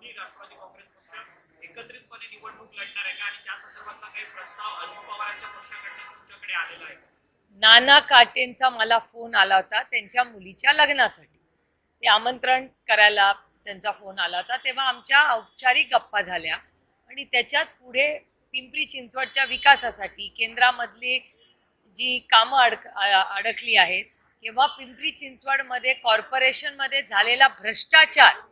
दोन्ही राष्ट्रवादी काँग्रेस पक्ष एकत्रितपणे निवडणूक लढणार आहे का आणि त्या संदर्भातला काही प्रस्ताव अजित पवारांच्या पक्षाकडनं तुमच्याकडे आलेला आहे. नाना काटेंचा मला फोन आला होता त्यांच्या मुलीच्या लग्नासाठी. ते आमंत्रण करायला त्यांचा फोन आला होता. तेव्हा आमच्या औपचारिक गप्पा झाल्या आणि त्याच्यात पुढे पिंपरी चिंचवडच्या विकासासाठी केंद्रामधली जी कामं अडक अडकली आहेत किंवा पिंपरी चिंचवडमध्ये कॉर्पोरेशनमध्ये झालेला भ्रष्टाचार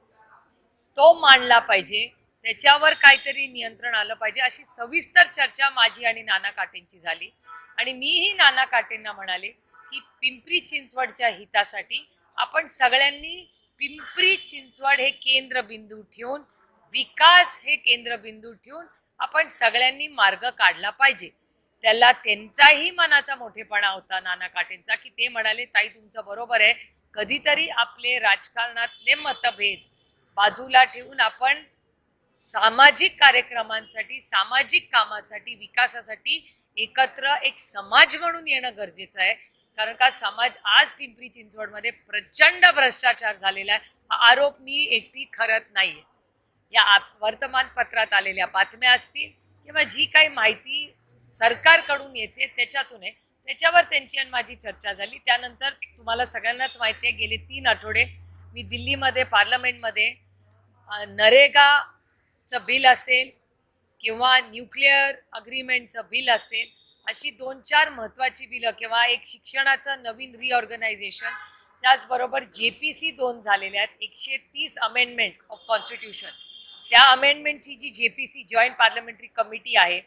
तो मांडला पाहिजे त्याच्यावर काहीतरी नियंत्रण आलं पाहिजे अशी सविस्तर चर्चा माझी आणि नाना काटेंची झाली. आणि मीही नाना काटेंना म्हणाले की पिंपरी चिंचवडच्या हितासाठी आपण सगळ्यांनी पिंपरी चिंचवड हे केंद्रबिंदू ठेवून विकास हे केंद्रबिंदू ठेवून आपण सगळ्यांनी मार्ग काढला पाहिजे. त्याला त्यांचाही मनाचा मोठेपणा होता नाना काटेंचा की ते म्हणाले ताई तुमचं बरोबर आहे. कधीतरी आपले राजकारणातले मतभेद बाजूला ठेवून आपण सामाजिक कार्यक्रमांसाठी सामाजिक कामासाठी विकासासाठी एकत्र एक समाज म्हणून येणं गरजेचं आहे. कारण का समाज आज पिंपरी चिंचवडमध्ये प्रचंड भ्रष्टाचार झालेला आहे. हा आरोप मी एकटी नाही नाहीये. या वर्तमानपत्रात आलेल्या बातम्या असतील किंवा जी काही माहिती सरकारकडून येते त्याच्यातून आहे. त्याच्यावर त्यांची आणि माझी चर्चा झाली. त्यानंतर तुम्हाला सगळ्यांनाच माहिती आहे गेले तीन आठवडे मी दिल्लीमध्ये पार्लमेंटमध्ये नरेगाचं बिल असेल किंवा न्यूक्लिअर अग्रीमेंटचं बिल असेल अशी दोन चार महत्त्वाची बिलं किंवा एक शिक्षणाचं नवीन रिऑर्गनायझेशन त्याचबरोबर जे पी सी दोन झालेल्या आहेत. एकशे तीस अमेंडमेंट ऑफ कॉन्स्टिट्यूशन त्या अमेंडमेंटची जी J P C joint parliamentary committee आहे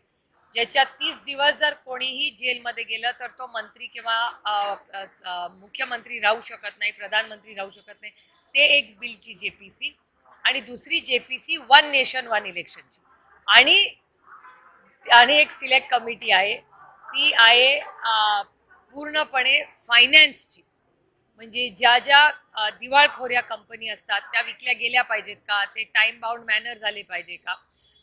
ज्याच्यात तीस दिवस जर कोणीही जेलमध्ये गेलं तर तो मंत्री किंवा मुख्यमंत्री राहू शकत नाही प्रधानमंत्री राहू शकत नाही. ते एक बिलची जे पी सी आणि दुसरी J P C one nation one इलेक्शनची. आणि आणि एक सिलेक्ट कमिटी आहे. ती आहे पूर्णपणे फायनान्सची. म्हणजे ज्या ज्या दिवाळखोऱ्या कंपनी असतात त्या विकल्या गेल्या पाहिजेत का? ते टाइम बाउंड मॅनर झाले पाहिजे का?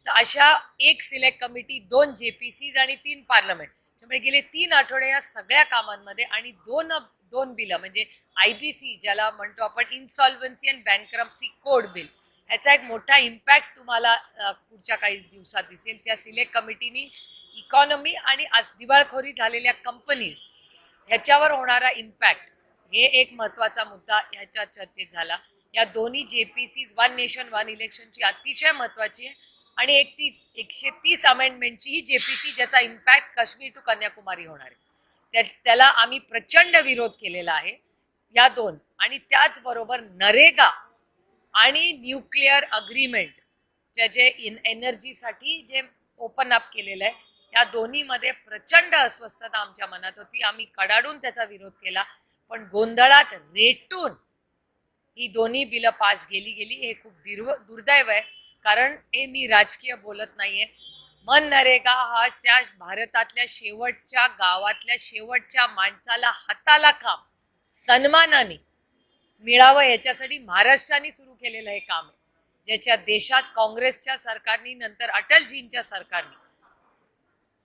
तर अशा एक सिलेक्ट कमिटी दोन जे पी सीज आणि तीन पार्लमेंट. त्यामुळे गेले तीन आठवडे या सगळ्या कामांमध्ये आणि दोन दोन बिलं म्हणजे आय बी सी ज्याला म्हणतो आपण insolvency and bankruptcy code bill ह्याचा एक मोठा इम्पॅक्ट तुम्हाला पुढच्या काही दिवसात दिसेल. त्या सिलेक्ट कमिटीनी इकॉनॉमी आणि आज दिवाळखोरी झालेल्या कंपनीज ह्याच्यावर होणारा इम्पॅक्ट हे एक महत्त्वाचा मुद्दा ह्याच्या चर्चेत झाला. या दोन्ही J P Cs one nation one इलेक्शनची अतिशय महत्त्वाची आहे. आणि एक तीस एकशे तीस अमेंडमेंटची ही जे पी सी ज्याचा इम्पॅक्ट काश्मीर टू कन्याकुमारी होणार आहे. त्या त्याला आम्ही प्रचंड विरोध केलेला आहे. या दोन आणि त्याचबरोबर नरेगा आणि न्यूक्लिअर अग्रीमेंट जे जे इन एनर्जीसाठी जे ओपन अप केलेलं आहे या दोन्हीमध्ये प्रचंड अस्वस्थता आमच्या मनात होती. आम्ही कडाडून त्याचा विरोध केला पण गोंधळात रेटून ही दोन्ही बिलं पास गेली गेली. हे खूप दीर्व दुर्दैव आहे कारण हे मी राजकीय बोलत नाहीये. मन नरेगा हा त्या भारतातल्या शेवटच्या गावातल्या शेवटच्या माणसाला हाताला काम सन्मानाने मिळावं याच्यासाठी महाराष्ट्राने सुरू केलेलं हे काम आहे. ज्याच्या देशात काँग्रेसच्या सरकारनी नंतर अटलजींच्या सरकारनी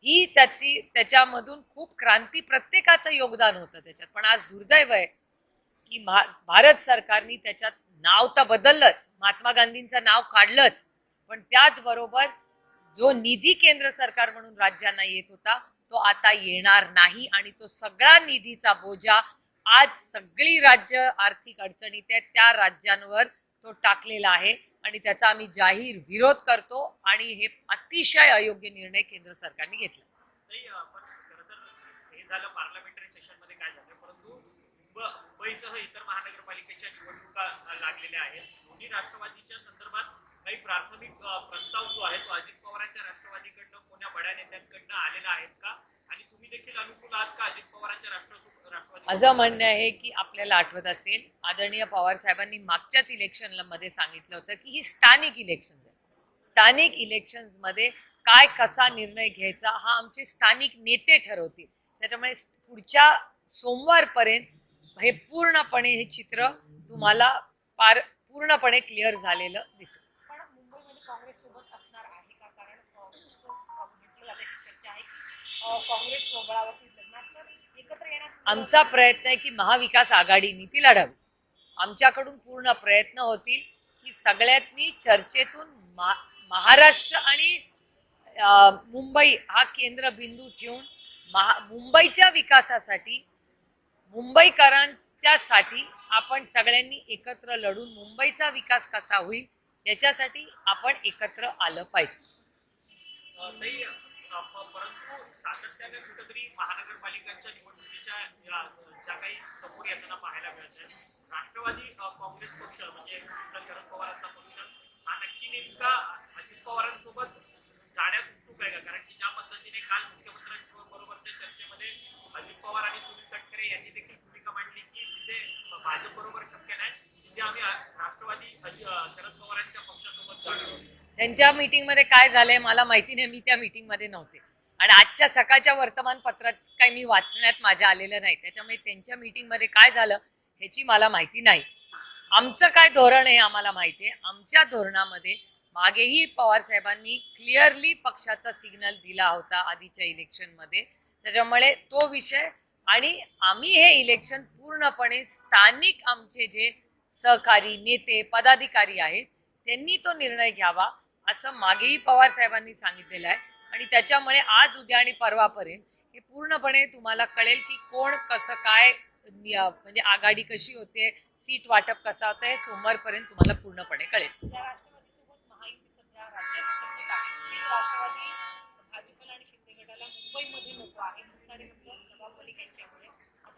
ही त्याची त्याच्यामधून खूप क्रांती प्रत्येकाचं योगदान होतं त्याच्यात. पण आज दुर्दैव आहे की भारत सरकारनी त्याच्यात नाव तर बदललंच. महात्मा गांधींचं नाव काढलंच. पण त्याचबरोबर जो निधी केंद्र सरकार म्हणून राज्यांना येत होता तो आता येणार नाही आणि तो सगळा निधीचा बोजा आज सगळी राज्य आर्थिक अडचणीत आहेत त्या राज्यांवर तो टाकलेला आहे आणि त्याचा आम्ही जाहीर विरोध करतो आणि हे अतिशय अयोग्य निर्णय केंद्र सरकारने घेतला. हे झालं पार्लमेंटरी सेशन काय झालं परंतु मुंबईसह इतर महानगरपालिकेच्या निवडणुका लागलेल्या आहेत. दोन्ही राष्ट्रवादीच्या संदर्भात काही प्राथमिक प्रस्ताव जो आहे तो अजित पवारांच्या राष्ट्रवादीकडनं कोण्या बड्या नेत्यांकडनं आलेला आहेत का? माझं म्हणणं आहे की आपल्याला आठवत असेल आदरणीय पवार साहेबांनी मागच्याच इलेक्शनला मध्ये सांगितलं होतं की ही स्थानिक इलेक्शन आहे स्थानिक इलेक्शन्समध्ये काय कसा निर्णय घ्यायचा हा आमचे स्थानिक नेते ठरवतील. त्याच्यामुळे पुढच्या सोमवारपर्यंत हे पूर्णपणे हे चित्र तुम्हाला पार पूर्णपणे क्लिअर झालेलं दिसेल. काँग्रेस सोबळावरती एकत्र येण्यास आमचा प्रयत्न आहे की महाविकास आघाडीने ती लढावी. आमच्याकडून पूर्ण प्रयत्न होतील की सगळ्यांनी चर्चेतून मा- महाराष्ट्र आणि मुंबई हा केंद्रबिंदू ठेवून महा मुंबईच्या विकासासाठी मुंबईकरांच्या साठी आपण सगळ्यांनी एकत्र लढून मुंबईचा विकास कसा होईल याच्यासाठी आपण एकत्र आलं पाहिजे. सातत्याने कुठेतरी महानगरपालिकांच्या निवडणुकीच्या ज्या काही समोर येताना पाहायला मिळत आहेत. राष्ट्रवादी काँग्रेस पक्ष म्हणजे शरद पवारांचा पक्ष हा नक्की नेमका अजित पवारांसोबत जाण्यास उत्सुक आहे का? कारण की ज्या पद्धतीने काल मुख्यमंत्र्यांबरोबरच्या चर्चेमध्ये अजित पवार आणि सुनील तटकरे यांनी देखील भूमिका मांडली की जिथे भाजप बरोबर शक्य नाही. तिथे आम्ही राष्ट्रवादी शरद पवारांच्या पक्षासोबत जाणार त्यांच्या मीटिंगमध्ये काय झालंय मला माहिती नाही. मी त्या मीटिंगमध्ये नव्हते. आणि आजच्या सकाळच्या वर्तमानपत्रात काही मी वाचण्यात माझ्या आलेलं नाही. त्याच्यामुळे त्यांच्या मीटिंगमध्ये काय झालं ह्याची मला माहिती नाही. आमचं काय धोरण आहे आम्हाला माहिती आहे. आमच्या धोरणामध्ये मागेही पवार साहेबांनी क्लिअरली पक्षाचा सिग्नल दिला होता आधीच्या इलेक्शनमध्ये. त्याच्यामुळे तो विषय आणि आम्ही हे इलेक्शन पूर्णपणे स्थानिक आमचे जे सहकारी नेते पदाधिकारी आहेत त्यांनी तो निर्णय घ्यावा असं मागेही पवार साहेबांनी सांगितलेलं आहे. आणि त्याच्यामुळे आज उद्या आणि परवापर्यंत हे पूर्णपणे तुम्हाला कळेल की कोण कसं काय म्हणजे आघाडी कशी होते सीट वाटप कसा होतं हे सोमवारपर्यंत तुम्हाला पूर्णपणे कळेल. महायुती म्हणून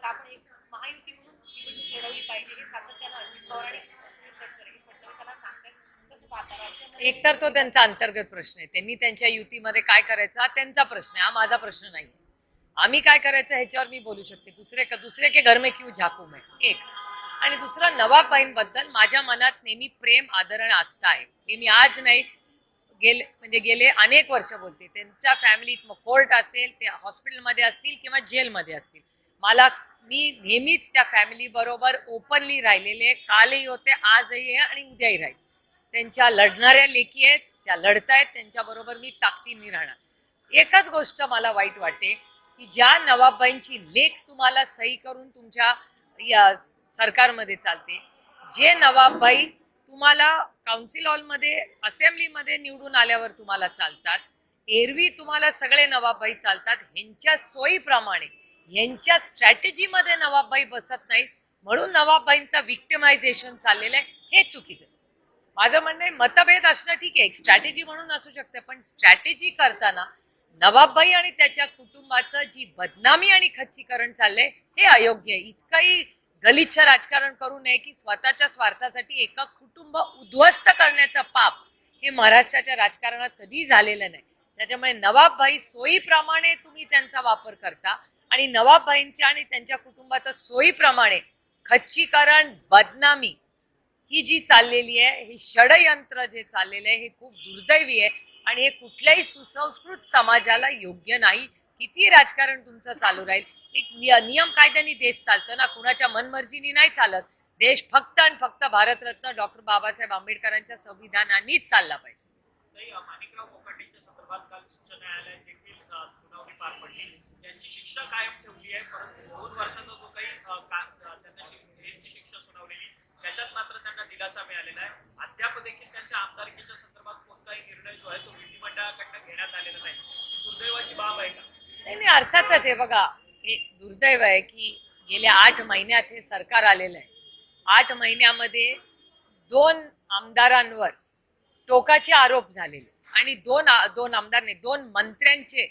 आपण महायुती म्हणून निवडणूक लढवली पाहिजे हे सातत्यानं अजित पवार आणि फडणवीसांना सांगतात. एकतर तो त्यांचा अंतर्गत प्रश्न आहे. त्यांनी त्यांच्या युतीमध्ये काय करायचं हा त्यांचा प्रश्न आहे. हा माझा प्रश्न नाही. आम्ही काय करायचं ह्याच्यावर मी बोलू शकते. दुसरे दुसरे के घर में क्यू झाकू मे एक. आणि दुसरं नवाबाईंबद्दल माझ्या मनात नेहमी प्रेम आदर आणि आस्था आहे. हे मी आज नाही गेले म्हणजे गेले अनेक वर्ष बोलते. त्यांच्या फॅमिलीत मग कोर्ट असेल ते हॉस्पिटलमध्ये असतील किंवा जेलमध्ये असतील. मला मी नेहमीच त्या फॅमिली बरोबर ओपनली राहिलेले कालही होते आजही आहे आणि उद्याही राहील. त्यांच्या लढणाऱ्या लेखी आहेत त्या लढतायत त्यांच्याबरोबर मी ताकदीने राहणार एकच गोष्ट मला वाईट वाटते की ज्या नवाबाईंची लेख तुम्हाला सही करून तुमच्या या सरकारमध्ये चालते जे नवाबाई तुम्हाला काउन्सिल हॉलमध्ये असेंब्लीमध्ये निवडून आल्यावर तुम्हाला चालतात एरवी तुम्हाला सगळे नवाबाई चालतात ह्यांच्या सोयीप्रमाणे ह्यांच्या स्ट्रॅटेजीमध्ये नवाबाई बसत नाहीत म्हणून नवाबाईंचं विक्टिमायझेशन चाललेलं आहे हे चुकीचं आहे. माझं म्हणणं आहे मतभेद असणं ठीक आहे एक स्ट्रॅटेजी म्हणून असू शकते पण स्ट्रॅटेजी करताना नवाबबाई आणि त्याच्या कुटुंबाचं जी बदनामी आणि खच्चीकरण चाललंय हे अयोग्य आहे. इतकंही गलिच्छ राजकारण करू नये की स्वतःच्या स्वार्थासाठी एका कुटुंब उद्ध्वस्त करण्याचं पाप हे महाराष्ट्राच्या राजकारणात कधी झालेलं नाही. त्याच्यामुळे नवाबभाई सोयीप्रमाणे तुम्ही त्यांचा वापर करता आणि नवाबभाईंच्या आणि त्यांच्या कुटुंबाचं सोयीप्रमाणे खच्चीकरण बदनामी ही जी चाललेली आहे हे षडयंत्र जे चाललेलं आहे हे खूप दुर्दैवी आहे आणि हे कुठल्याही सुसंस्कृत समाजाला योग्य नाही. किती राजकारण तुमचं चालू राहील? एक नियम कायद्याने देश चालतो ना? कुणाच्या मनमर्जीनी नाही चालत. देश फक्त आणि फक्त भारतरत्न डॉक्टर बाबासाहेब आंबेडकरांच्या संविधानानेच चालला पाहिजे. त्यांची शिक्षा कायम ठेवली आहे परंतु दोन वर्षाचा जो काही त्यांना जेलची शिक्षा सुनावलेली त्याच्यात मात्र त्यांना दिलासा मिळालेला आहे. अद्याप देखील त्यांच्या आमदारकीच्या संदर्भात कोणताही निर्णय जो आहे तो विधिमंडळाकडनं घेण्यात आलेला नाही. दुर्दैवाची बाब आहे का? नाही नाही अर्थातच आहे बघा हे दुर्दैव आहे की गेल्या आठ महिन्यात हे सरकार आलेलं आहे. आठ महिन्यामध्ये दोन आमदारांवर टोकाचे आरोप झालेले. आणि दोन दोन आमदार नाही दोन मंत्र्यांचे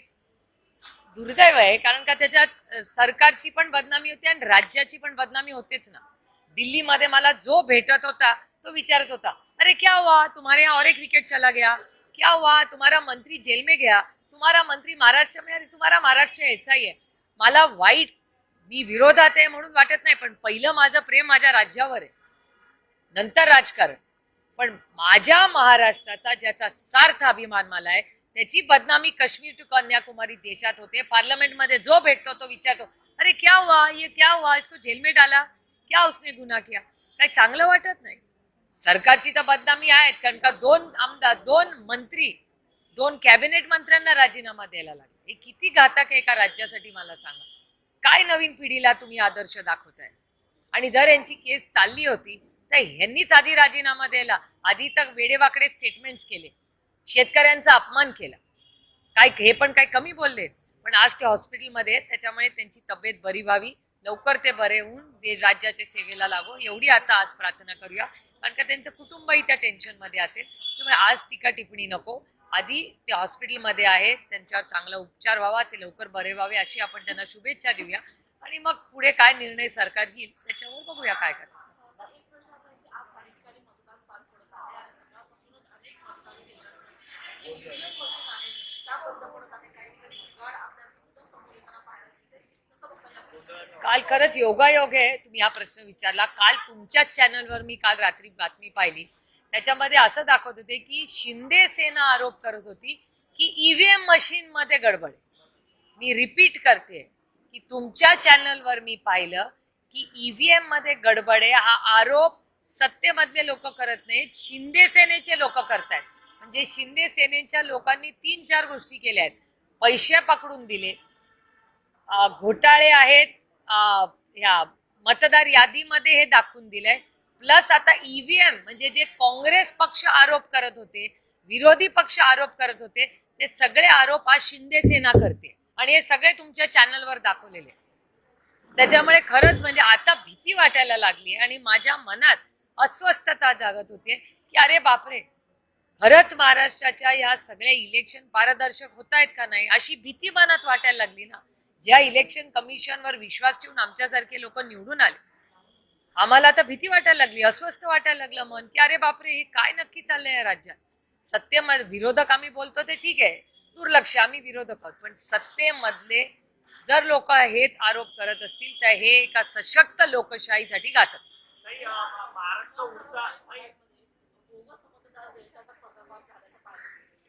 दुर्दैव आहे कारण का त्याच्यात सरकारची पण बदनामी होते आणि राज्याची पण बदनामी होतेच ना. दिल्लीमध्ये मला जो भेटत होता तो विचारत होता अरे क्या हुआ? तुम्हारे यहाँ और एक विकेट चला गया। क्या हुआ? तुम्हारा मंत्री जेल में गया। तुम्हारा मंत्री महाराष्ट्र में अरे तुम्हारा महाराष्ट्र ऐसा ही है। मला वाईट मी विरोधात आहे म्हणून वाटत नाही पण पहिलं माझं प्रेम माझ्या राज्यावर आहे. नंतर राजकारण. पण माझ्या महाराष्ट्राचा ज्याचा सार्थ अभिमान मला आहे त्याची बदनामी काश्मीर टू कन्याकुमारी देशात होते. पार्लमेंटमध्ये जो भेटतो तो विचारतो अरे क्या हुआ? ये क्या हुआ? इसको जेल में डाला? क्या उसने गुन्हा किया. काही चांगलं वाटत नाही. सरकारची तर बदनामी आहेत कारण का दोन आमदार दोन मंत्री दोन कॅबिनेट मंत्र्यांना राजीनामा द्यायला लागले. हे किती घातक आहे एका राज्यासाठी मला सांगा. काय नवीन पिढीला तुम्ही आदर्श दाखवताय? आणि जर यांची केस चालली होती तर ह्यांनीच आधी राजीनामा द्यायला आधी तर वेडेवाकडे स्टेटमेंट्स केले. शेतकऱ्यांचा अपमान केला. काय हे पण काय कमी बोलले पण आज ते हॉस्पिटलमध्ये त्याच्यामुळे त्यांची तब्येत बरी व्हावी. लवकर ते बरे होऊन ते राज्याच्या सेवेला लागो एवढी आता आज प्रार्थना करूया. कारण का त्यांचं कुटुंबही त्या टेन्शनमध्ये असेल. त्यामुळे आज टीका टिप्पणी नको. आधी ते हॉस्पिटलमध्ये आहेत त्यांच्यावर चांगला उपचार व्हावा ते लवकर बरे व्हावे अशी आपण त्यांना शुभेच्छा देऊया. आणि मग पुढे काय निर्णय सरकार घेईल त्याच्यावर बघूया काय करायचं एक प्रश्न असा आहे की आज काही ठिकाणी मतदान पार पडत आहे आणि सकाळपासूनच अनेक मतदान केंद्र जे ईव्हीएम मशीन आहेत त्या बंद पडत आहे काही ठिकाणी घड आपल्याला सुद्धा समोर येताना पाहायला मिळते कसं बघता या काल खरंच योगायोग आहे तुम्ही हा प्रश्न विचारला. काल तुमच्याच चॅनलवर मी काल रात्री बातमी पाहिली. त्याच्यामध्ये असं दाखवत होते की शिंदे सेना आरोप करत होती की ईव्हीएम मशीन मध्ये गडबड आहे. मी रिपीट करते की तुमच्या चॅनलवर मी पाहिलं की ईव्हीएममध्ये गडबड आहे. हा आरोप सत्तेमधले लोक करत नाहीत शिंदे सेनेचे लोक करतायत. म्हणजे शिंदे सेनेच्या लोकांनी तीन चार गोष्टी केल्या आहेत. पैसे पकडून दिले. घोटाळे आहेत. ह्या मतदार यादीमध्ये हे दाखवून दिलंय. प्लस आता ईव्हीएम म्हणजे जे काँग्रेस पक्ष आरोप करत होते विरोधी पक्ष आरोप करत होते ते सगळे आरोप आज शिंदे सेना करते. आणि हे सगळे तुमच्या चॅनलवर दाखवलेले. त्याच्यामुळे खरंच म्हणजे आता भीती वाटायला लागली आणि माझ्या मनात अस्वस्थता जागत होती. की अरे बापरे खरंच महाराष्ट्राच्या या सगळ्या इलेक्शन पारदर्शक होत आहेत का नाही? अशी भीती मनात वाटायला लागली ना. ज्या इलेक्शन कमिशनवर विश्वास ठेवून आमच्यासारखे लोक निवडून आले आम्हाला आता भीती वाटायला लागली अस्वस्थ वाटायला लागलं मन की अरे बापरे हे काय नक्की चाललंय या राज्यात? सत्तेमध्ये विरोधक आम्ही बोलतो ते ठीक आहे दुर्लक्ष आम्ही विरोधक आहोत पण सत्तेमधले जर लोक हेच आरोप करत असतील तर हे एका सशक्त लोकशाहीसाठी गातात मिळते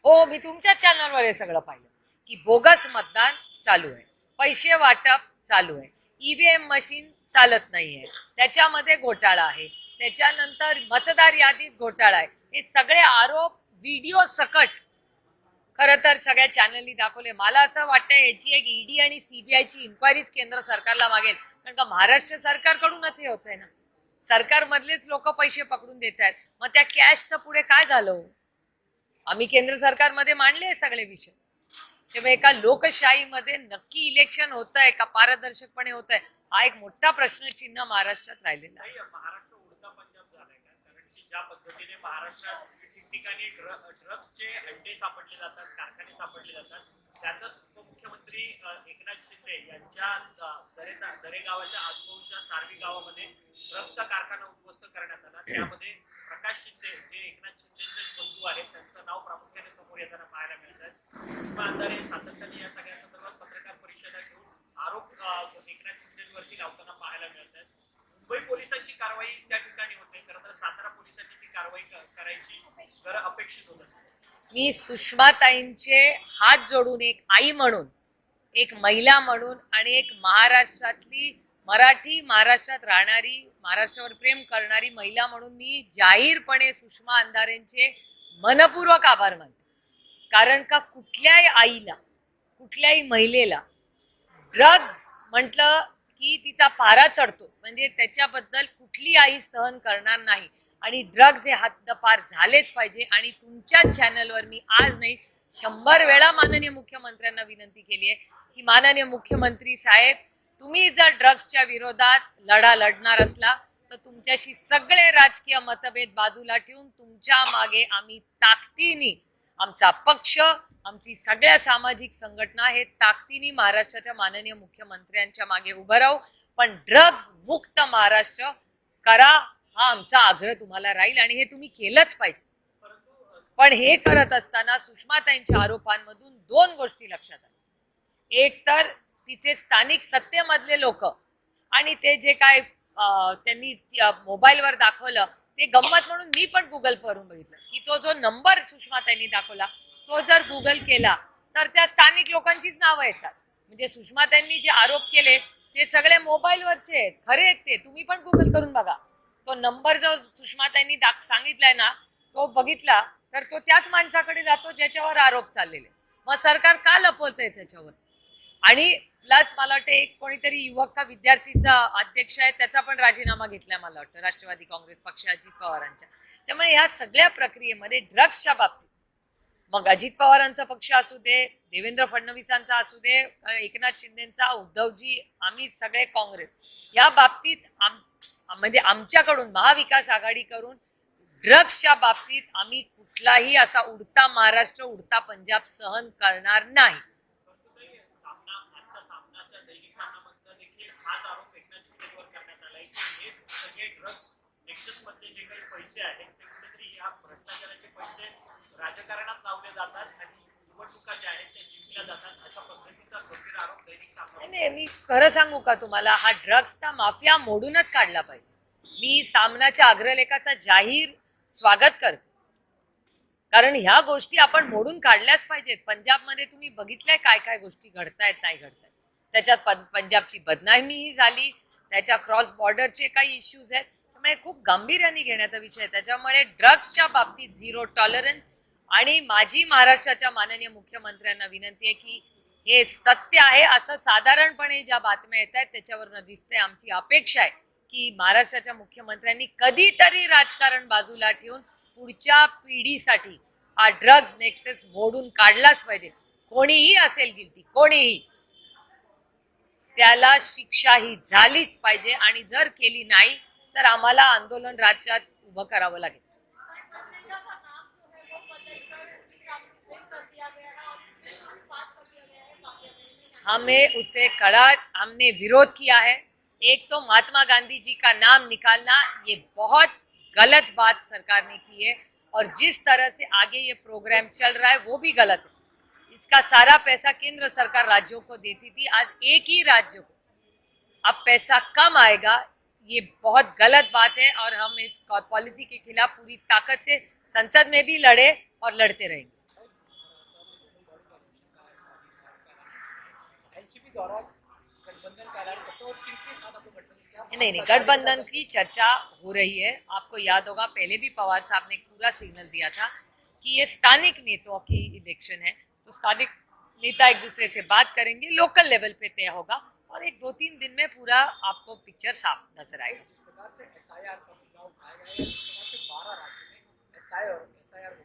हो मी तुमच्या चॅनलवर हे सगळं पाहिलं की बोगस मतदान चालू आहे. पैसे वाटप चालू आहे. ईव्हीएम मशीन चालत नाहीये. त्याच्यामध्ये घोटाळा आहे. त्याच्यानंतर मतदार यादीत घोटाळा आहे. हे सगळे आरोप व्हिडिओ सकट. खर तर सगळ्या चॅनलनी दाखवले. मला असं वाटतं याची एक ईडी आणि सीबीआयची इन्क्वायरीच केंद्र सरकारला मागेल. कारण का महाराष्ट्र सरकारकडूनच हे होतंय ना. सरकारमधलेच लोक पैसे पकडून देत आहेत मग त्या कॅशचं पुढे काय झालं हो? आम्ही केंद्र सरकारमध्ये मांडले सगळे विषय. तेव्हा एका लोकशाहीमध्ये नक्की इलेक्शन होत आहे का पारदर्शकपणे होत आहे हा एक मोठा प्रश्नचिन्ह महाराष्ट्रात राहिलेला आहे नाही महाराष्ट्र उडता पंजाब झालाय का कारण की ज्या पद्धतीने महाराष्ट्रात ठिकठिकाणी ड्रग्सचे हड्डे सापडले जातात कारखाने सापडले जातात. त्यातच उपमुख्यमंत्री एकनाथ शिंदे यांच्या दरे दरेगावाच्या आजूबाजूच्या सारवी गावामध्ये ड्रग्सचा कारखाना उद्ध्वस्त करण्यात आला. त्यामध्ये प्रकाश शिंदे जे एकनाथ शिंदेचे बंधू आहेत. त्यांचं नाव प्रामुख्याने समोर येताना पाहायला मिळतात सुषमा अंधारे सातत्याने या सगळ्या संदर्भात पत्रकार परिषदा घेऊन आरोप एकनाथ शिंदेवरती लावताना पाहायला मिळतात मुंबई पोलिसांची कारवाई त्या ठिकाणी होते. खरं तर सातारा पोलिसांनी ती कारवाई करायची खरं अपेक्षित होत. मी सुषमाताईंचे हात जोडून एक आई म्हणून एक महिला म्हणून आणि एक महाराष्ट्रातली मराठी महाराष्ट्रात राहणारी महाराष्ट्रावर प्रेम करणारी महिला म्हणून मी जाहीरपणे सुषमा अंधारेंचे मनपूर्वक आभार मानते. कारण का कुठल्याही आईला कुठल्याही महिलेला ड्रग्ज म्हटलं की तिचा पारा चढतोच म्हणजे त्याच्याबद्दल कुठली आई सहन करणार नाही. आणि ड्रग्ज हे हद्दपार झालेच पाहिजे. आणि तुमच्याच चॅनलवर मी आज नाही शंभर वेळा माननीय मुख्यमंत्र्यांना विनंती केली आहे की माननीय मुख्यमंत्री साहेब तुम्ही जर ड्रग्सच्या विरोधात लढा लढणार असला तर तुमच्याशी सगळे राजकीय मतभेद बाजूला ठेवून तुमच्या मागे आम्ही ताकदीने आमचा पक्ष आमची सगळ्या सामाजिक संघटना हे ताकदीने महाराष्ट्राच्या माननीय मुख्यमंत्र्यांच्या मागे उभं राहू. पण ड्रग्ज मुक्त महाराष्ट्र करा हा आमचा आग्रह तुम्हाला राहील आणि हे तुम्ही केलंच पाहिजे. पण हे करत असताना सुषमाताईंच्या आरोपांमधून दोन गोष्टी लक्षात आल्या. एक तर तिथे स्थानिक सत्तेमधले लोक आणि ते जे काय त्यांनी मोबाईलवर दाखवलं ते गंमत म्हणून मी पण गुगल करून बघितलं. की तो जो नंबर सुषमाताईंनी दाखवला तो जर गुगल केला तर त्या स्थानिक लोकांचीच नावं येतात. म्हणजे सुषमाताईंनी जे आरोप केले ते सगळे मोबाईलवरचे आहेत. खरे आहेत ते. तुम्ही पण गुगल करून बघा. तो नंबर जो सुषमाताईंनी दाख सांगितलाय ना तो बघितला तर तो त्याच माणसाकडे जातो ज्याच्यावर आरोप चाललेले. मग सरकार का लपवत आहे त्याच्यावर? आणि प्लस मला वाटतं एक कोणीतरी युवक का विद्यार्थीचा अध्यक्ष आहे त्याचा पण राजीनामा घेतलाय मला वाटतं. राष्ट्रवादी काँग्रेस पक्ष अजित पवारांच्या. त्यामुळे ह्या सगळ्या प्रक्रियेमध्ये ड्रग्सच्या बाबतीत मग अजित पवारांचा पक्ष असू दे देवेंद्र फडणवीसांचा असू दे एकनाथ शिंदेचा उद्धवजी आम्ही सगळे काँग्रेस. या बाबतीत आम म्हणजे आमच्याकडून महाविकास आघाडी करून ड्रग्सच्या बाबतीत आम्ही कुठलाही असा उडता महाराष्ट्र उडता पंजाब सहन करणार नाही. ड्रग्स पैसे आहेत ते भ्रष्टाचाराचे पैसे राजकारणात लावले जातात आणि निवडणुका ज्या आहेत त्या जिंकल्या जातात. अशा पद्धतीचा गंभीर आरोप दैनिक सामना नाही, नाही मी खरं सांगू का तुम्हाला? हा ड्रग्सचा माफिया मोडूनच काढला पाहिजे. मी सामनाच्या अग्रलेखाचा जाहीर स्वागत करते. कारण ह्या गोष्टी आपण मोडून काढल्याच पाहिजेत. पंजाबमध्ये तुम्ही बघितलंय काय काय गोष्टी घडतायत नाही घडतायत. त्याच्यात पंजाबची बदनामीही झाली. त्याच्या क्रॉस बॉर्डरचे काही इश्यूज आहेत. त्यामुळे खूप गांभीर्याने घेण्याचा विषय आहे. त्याच्यामुळे ड्रग्सच्या बाबतीत झिरो टॉलरन्स आणि माझी महाराष्ट्राच्या माननीय मुख्यमंत्र्यांना विनंती आहे की हे सत्य आहे असं साधारणपणे ज्या बातम्या येत आहेत त्याच्यावरनं दिसतंय. आमची अपेक्षा आहे की महाराष्ट्राच्या मुख्यमंत्र्यांनी कधीतरी राजकारण बाजूला ठेवून पुढच्या पिढीसाठी हा ड्रग्ज नेक्सेस मोडून काढलाच पाहिजे. कोणीही असेल गिल्टी कोणीही त्याला शिक्षा ही झालीच पाहिजे आणि जर केली नाही तर आम्हाला आंदोलन राज्यात उभं करावं लागेल. हमें उसे कड़ा हमने विरोध किया है। एक तो महात्मा गांधी जी का नाम निकालना, ये बहुत गलत बात सरकार ने की है। और जिस तरह से आगे ये प्रोग्राम चल रहा है, वो भी गलत है। इसका सारा पैसा केंद्र सरकार राज्यों को देती थी, आज एक ही राज्य को। अब पैसा कम आएगा ये बहुत गलत बात है और हम इस पॉलिसी के खिलाफ पूरी ताकत से संसद में भी लड़े और लड़ते रहेंगे। नहीं नहीं गठबंधन की चर्चा हो रही है। आपको याद होगा पहले भी पवार साहब ने पूरा सिग्नल दिया था कि ये स्थानिक नेताओं की इलेक्शन है। तो स्थानिक नेता एक दूसरे से बात करेंगे लोकल लेवल पे तय होगा। और एक दो तीन दिन में पूरा आपको पिक्चर साफ़ नज़र आएगा। है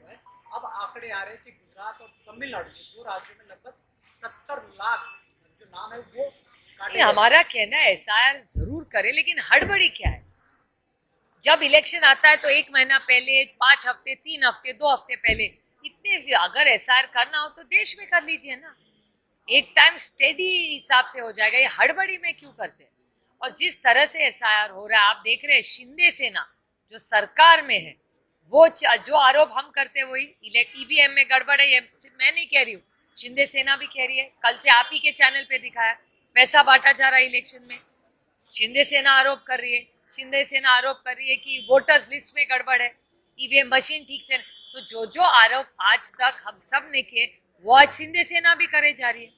है। अब आंकड़े आ रहे हैं कि गुजरात और तमिलनाडु दो राज्यों में लगभग सत्तर लाख जो नाम है वो नहीं, हमारा कहना है एस ज़रूर करे लेकिन हड़बड़ी क्या है? जब इलेक्शन आता है तो एक महीना पहले पाँच हफ़्ते तीन हफ़्ते दो हफ़्ते पहले इतने अगर एस आई आर करना हो तो देश में कर लीजिए ना। एक टाइम स्टेडी हिसाब से हो जाएगा। ये हड़बड़ी में क्यों करते हैं? और जिस तरह से एस हो रहा है, आप देख रहे हैं, शिंदे सेना जो सरकार में है, वो जो आरोप हम करते वही ईवीएम में गड़बड़ है, ये मैं नहीं कह रही हूँ, शिंदे सेना भी कह रही है। कल से आप ही के चैनल पे दिखाया, पैसा बांटा जा रहा है इलेक्शन में। शिंदे सेना आरोप कर रही है, शिंदे सेना आरोप कर रही है कि वोटर्स लिस्ट में गड़बड़ है ईवीएम मशीन ठीक से तो जो जो आरोप आज तक हम सबने किए वो आज शिंदे सेना भी करे जा रही है।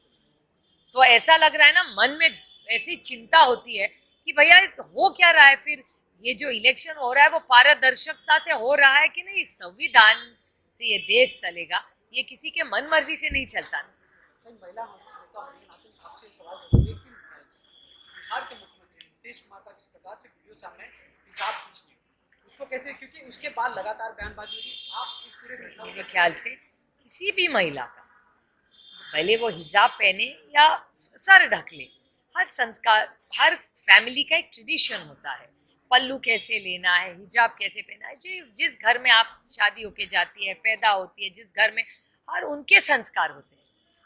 तो ऐसा लग रहा है ना मन में ऐसी चिंता होती है कि भैया हो क्या रहा है? फिर ये जो इलेक्शन हो रहा है वो पारदर्शकता से हो रहा है कि नहीं? संविधान से ये देश चलेगा। ये किसी के मन मर्ज़ी से नहीं चलता। ना कई महिला नेता होने के नाते आपसे सवाल करूँगी कि बिहार के मुख्यमंत्री नीतीश कुमार का जिस प्रकार से वीडियो सामने हिसाब पूछने उसको कैसे क्योंकि उसके बाद लगातार बयानबाजी आप इस पूरे मेरे ख्याल से किसी भी महिला का भले वो हिजाब पहने या सर ढक ले, हर संस्कार, हर फैमिली का एक ट्रेडिशन होता है। पल्लू कैसे लेना है, हिजाब कैसे पहना है, जिस जिस घर में आप शादी होके जाती है, पैदा होती है, जिस घर में, हर उनके संस्कार होते हैं।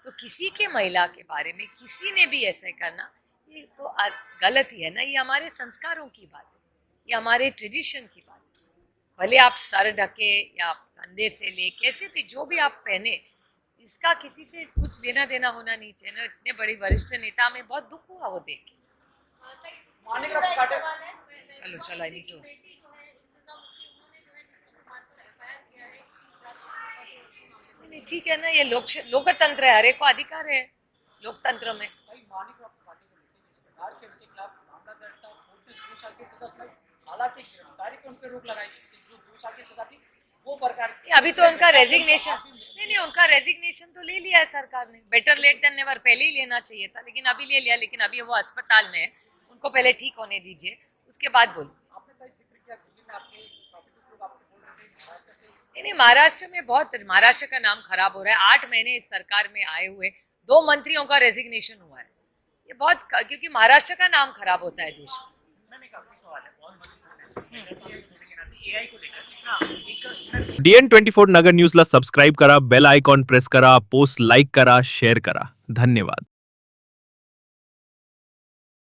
तो किसी के महिला के बारे में किसी ने भी ऐसे करना, ये तो गलत ही है ना, ये हमारे संस्कारों की बात है, ये हमारे ट्रेडिशन की बात है। भले आप सर ढके या कंधे से ले, कैसे भी जो भी आप पहने इसका किसी से कुछ लेना देना होना नहीं चाहिए ना। इतने बड़े वरिष्ठ नेता में बहुत दुख हुआ वो देख चलो चलो आई नीड टू नहीं ठीक है ना ये लोक लोकतंत्र है हर एक को अधिकार है लोकतंत्र में। हालाँकि अभी तो उनका रेजिग्नेशन नहीं नहीं उनका रेजिग्नेशन तो ले लिया है सरकार ने। बेटर लेट देन नेवर पहले ही लेना चाहिए था लेकिन अभी ले लिया लेकिन अभी वो अस्पताल में है। उनको पहले ठीक होने दीजिए उसके बाद बोलो। नहीं नहीं महाराष्ट्र में बहुत महाराष्ट्र का नाम खराब हो रहा है। आठ महीने इस सरकार में आए हुए दो मंत्रियों का रेजिग्नेशन हुआ है। ये बहुत क्योंकि महाराष्ट्र का नाम खराब होता है देश में। डीएन ट्वेंटी फोर नगर न्यूजला सबस्क्राईब करा बेल आयकॉन प्रेस करा पोस्ट लाईक करा शेअर करा. धन्यवाद.